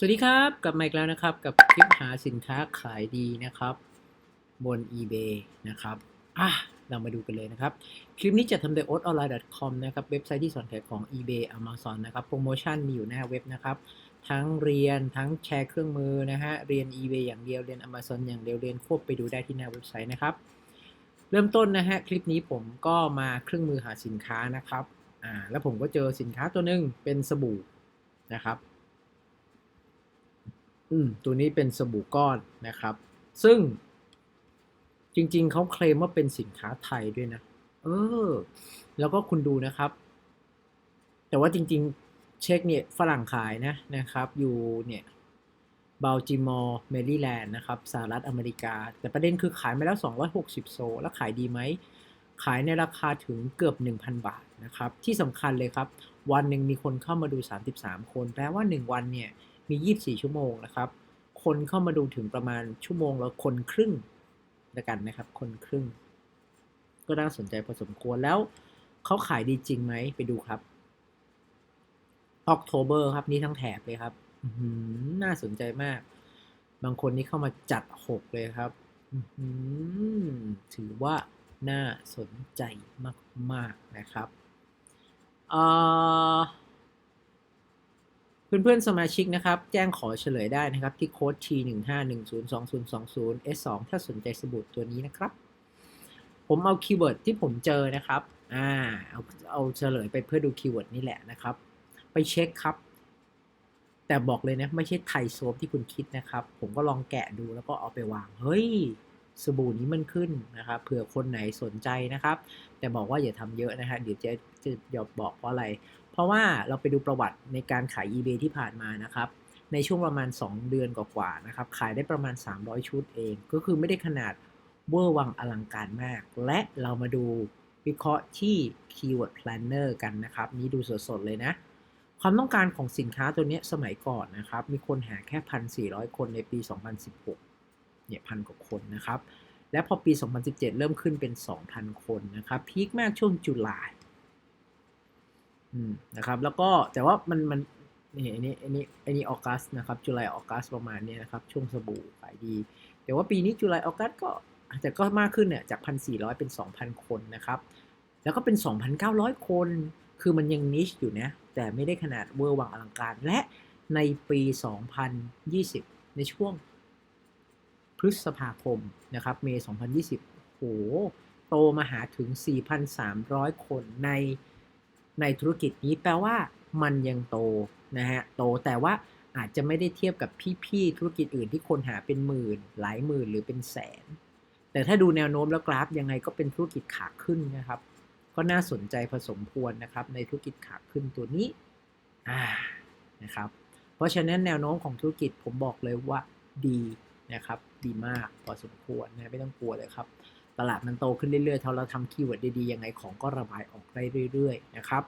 สวัสดีครับกลับมาอีกแล้วนะครับ กับคลิปหาสินค้าขายดีนะครับ บน eBay นะครับอะเรามาดูกันเลยนะครับ คลิปนี้จะทำโดย o t o n l i n e c o m นะครับ เว็บไซต์ที่สอนขายของ eBay Amazon นะครับ โปรโมชั่นมีอยู่หน้าเว็บนะครับ ทั้งเรียนทั้งแชร์เครื่องมือนะฮะ เรียน eBay อย่างเดียว เรียน Amazon อย่างเดียว เรียนควบไปดูได้ที่หน้าเว็บไซต์นะครับ เริ่มต้นนะฮะ คลิปนี้ผมก็มาเครื่องมือหาสินค้านะครับ อ่า แล้วผมก็เจอสินค้าตัวหนึ่งเป็นสบู่นะครับ อืมตัวนี้เป็นสบู่ก้อนนะครับ ซึ่งจริงๆ เขาเคลมว่าเป็นสินค้าไทยด้วยนะ เออ แล้วก็คุณดูนะครับ แต่ว่าจริงๆ เช็คเนี่ยฝรั่งขายนะนะครับ อยู่เนี่ยบ a ลจิมอร์แมริแลนด์นะครับสหรัฐอเมริกา แต่ประเด็นคือขายมาแล้ว 260 โซ แล้วขายดีไหม ขายในราคาถึงเกือบ 1,000 บาทนะครับ ที่สำคัญเลยครับ วันหนึ่งมีคนเข้ามาดู 33 คน แปลว่า 1 วันเนี่ย มี 24 ชั่วโมงนะครับ คนเข้ามาดูถึงประมาณชั่วโมงละคนครึ่งละกันนะครับ คนครึ่ง ก็น่าสนใจพอสมควรแล้วเขาขายดีจริงไหมไปดูครับออกโทเบอร์ครับนี่ทั้งแถบเลยครับน่าสนใจมาก บางคนนี่เข้ามาจัดหกเลยครับถือว่าน่าสนใจมาก ๆ นะครับอ่อ เพื่อนๆ สมาชิกนะครับ แจ้งขอเฉลยได้นะครับ ที่โค้ด T 1 5 1 0 2 0 2 0 S 2ถ้าสนใจสบู่ตัวนี้นะครับ ผมเอาคีย์เวิร์ดที่ผมเจอนะครับ อ่า เอาเอาเฉลยไปเพื่อดูคีย์เวิร์ดนี่แหละนะครับ ไปเช็คครับ แต่บอกเลยนะไม่ใช่ไทยโซฟที่คุณคิดนะครับ ผมก็ลองแกะดูแล้วก็เอาไปวาง เฮ้ย สบู่นี้มันขึ้นนะครับเผื่อคนไหนสนใจนะครับ แต่บอกว่าอย่าทำเยอะนะฮะเดี๋ยวจะจะยวบอกเพราอะไร ราะว่าเราไปดูประวัติในการขาย eBay ที่ผ่านมานะครับ ในช่วงประมาณ 2 เดือนกว่าๆนะครับ ขายได้ประมาณ 300 ชุดเอง ก็คือไม่ได้ขนาดเวอร์วังอลังการมาก และเรามาดูวิเคราะห์ที่ Keyword Planner กันนะครับ นี้ดูสดๆเลยนะ ความต้องการของสินค้าตัวนี้สมัยก่อนนะครับ มีคนหาแค่ 1,400 คนในปี 2016 เนี่ยพันกว่าคนนะครับ และพอปี 2017 เริ่มขึ้นเป็น 2,000 คนนะครับ พีคมากช่วงจุลาย นะครับ แล้วก็แต่ว่ามันมันนี่อันนี้อันนี้อันนี้ออกัสนะครับจุลายออกัสประมาณนี้นะครับ ช่วงสบู่ขายดี แต่ว่าปีนี้จุลายออกัสก็แต่ก็มากขึ้นเนี่ยจาก 1,400 เป็น 2,000 คนนะครับ แล้วก็เป็น 2,900 คน คือมันยังนิชอยู่นะ แต่ไม่ได้ขนาดเวอร์วังอลังการ และในปี 2020 ในช่วงพฤษภาคมนะครับ เมษ2020 โห โตมาหาถึง 4,300 คนใน ในธุรกิจนี้แปลว่ามันยังโตนะฮะโตแต่ว่าอาจจะไม่ได้เทียบกับพี่ๆธุรกิจอื่นที่คนหาเป็นหมื่น หลายหมื่นหรือเป็นแสน แต่ถ้าดูแนวโน้มแล้วกราฟยังไงก็เป็นธุรกิจขาขึ้นนะครับ ก็น่าสนใจพอสมควรนะครับ ในธุรกิจขาขึ้นตัวนี้นะครับ เพราะฉะนั้นแนวโน้มของธุรกิจผมบอกเลยว่าดีนะครับ ดีมากพอสมควรนะไม่ต้องกลัวเลยครับ ตลาดมันโตขึ้นเรื่อยๆถ้าเราทำคีย์เวิร์ดดีๆยังไงของก็ระบายออกได้เรื่อยๆนะครับ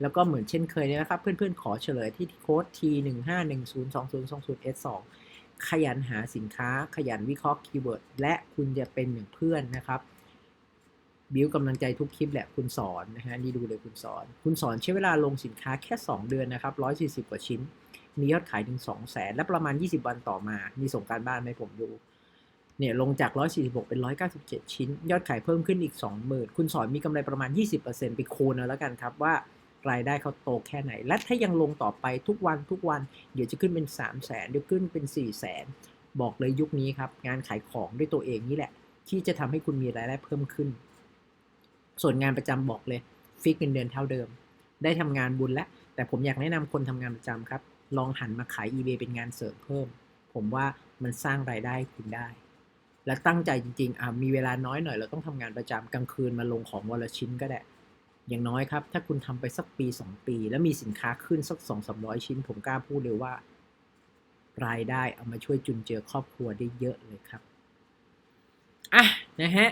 แล้วก็เหมือนเช่นเคยเนี่ยนะครับ เพื่อนๆ ขอเฉลยที่โค้ด T 1 5 1 0 2 0 2 0 S 2ขยันหาสินค้า ขยันวิเคราะห์คีย์เวิร์ด และคุณจะเป็นอย่างเพื่อนนะครับ บิวกำลังใจทุกคลิปแหละคุณสอนนะฮะนี่ดูเลยคุณสอน คุณสอนใช้เวลาลงสินค้าแค่ 2 เดือนนะครับ 140 กว่าชิ้น มียอดขายถึง 2 0 0แสนและประมาณ 20 วันต่อมา มีส่งการบ้านให้ผมดู เนี่ยลงจาก 146 เป็น 197 ชิ้น ยอดขายเพิ่มขึ้นอีก 20,000 คุณสอนมีกำไรประมาณ 20%ไปคูณเอาแล้วกันครับว่ารายได้เขาโตแค่ไหน และถ้ายังลงต่อไปทุกวันทุกวัน เดี๋ยวจะขึ้นเป็น 3 0 0แสนเดี๋ยวขึ้นเป็น 4 0 0แสนบอกเลยยุคนี้ครับ งานขายของด้วยตัวเองนี่แหละ ที่จะทำให้คุณมีรายได้เพิ่มขึ้น ส่วนงานประจำบอกเลยฟิกเงินเดือนเท่าเดิม ได้ทำงานบุญแล้วแต่ผมอยากแนะนำคนทำงานประจำครับ ลองหันมาขาย eBay เป็นงานเสริมเพิ่ม ผมว่ามันสร้างรายได้คุณได้ และตั้งใจจริงๆอะมีเวลาน้อยหน่อย เราต้องทำงานประจำกลางคืนมาลงของวันละชิ้นก็ได้ อย่างน้อยครับ ถ้าคุณทำไปสักปี 2 ปี แล้วมีสินค้าขึ้นสัก2 3 0 0ชิ้น ผมกล้าพูดเลยว่า รายได้เอามาช่วยจุนเจือครอบครัวได้เยอะเลยครับอะนะฮะ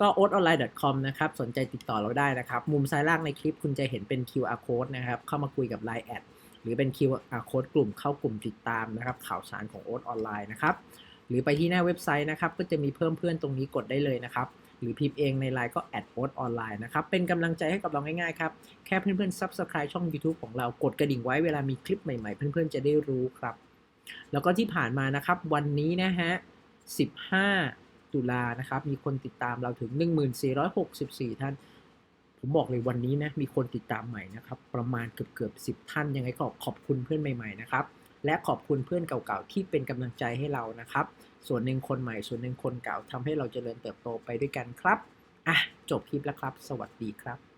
ก็ o t o n l i n e c o m นะครับ สนใจติดต่อเราได้นะครับ มุมซ้ายล่างในคลิปคุณจะเห็นเป็น QR code นะครับ เข้ามาคุยกับ Line แอดหรือเป็น QR code กลุ่มเข้ากลุ่มติดตามนะครับ ข่าวสารของ o t Online นะครับ หรือไปที่หน้าเว็บไซต์นะครับ ก็จะมีเพิ่มเพื่อนตรงนี้กดได้เลยนะครับ หรือพิมพ์เองในไลน์ก็แอดโอ o ออนไลน์นะครับ เป็นกำลังใจให้กับเราง่ายๆครับ แค่เพื่อนๆ Subscribe ช่อง YouTube ของเรากดกระดิ่งไว้เวลามีคลิปใหม่ๆ เพื่อนๆ จะได้รู้ครับ แล้วก็ที่ผ่านมานะครับ วันนี้นะฮะ 15 ตุลานะครับ มีคนติดตามเราถึง 1464 ท่านผมบอกเลยวันนี้นะมีคนติดตามใหม่นะครับ ประมาณเกือบเกือบสิท่านยังไงก็ขอบคุณเพื่อนใหม่ ๆ นะครับ และขอบคุณเพื่อนเก่าๆที่เป็นกำลังใจให้เรานะครับ ส่วนหนึ่งคนใหม่ส่วนหนึ่งคนเก่าทำให้เราเจริญเติบโตไปด้วยกันครับอะจบคลิปแล้วครับ สวัสดีครับ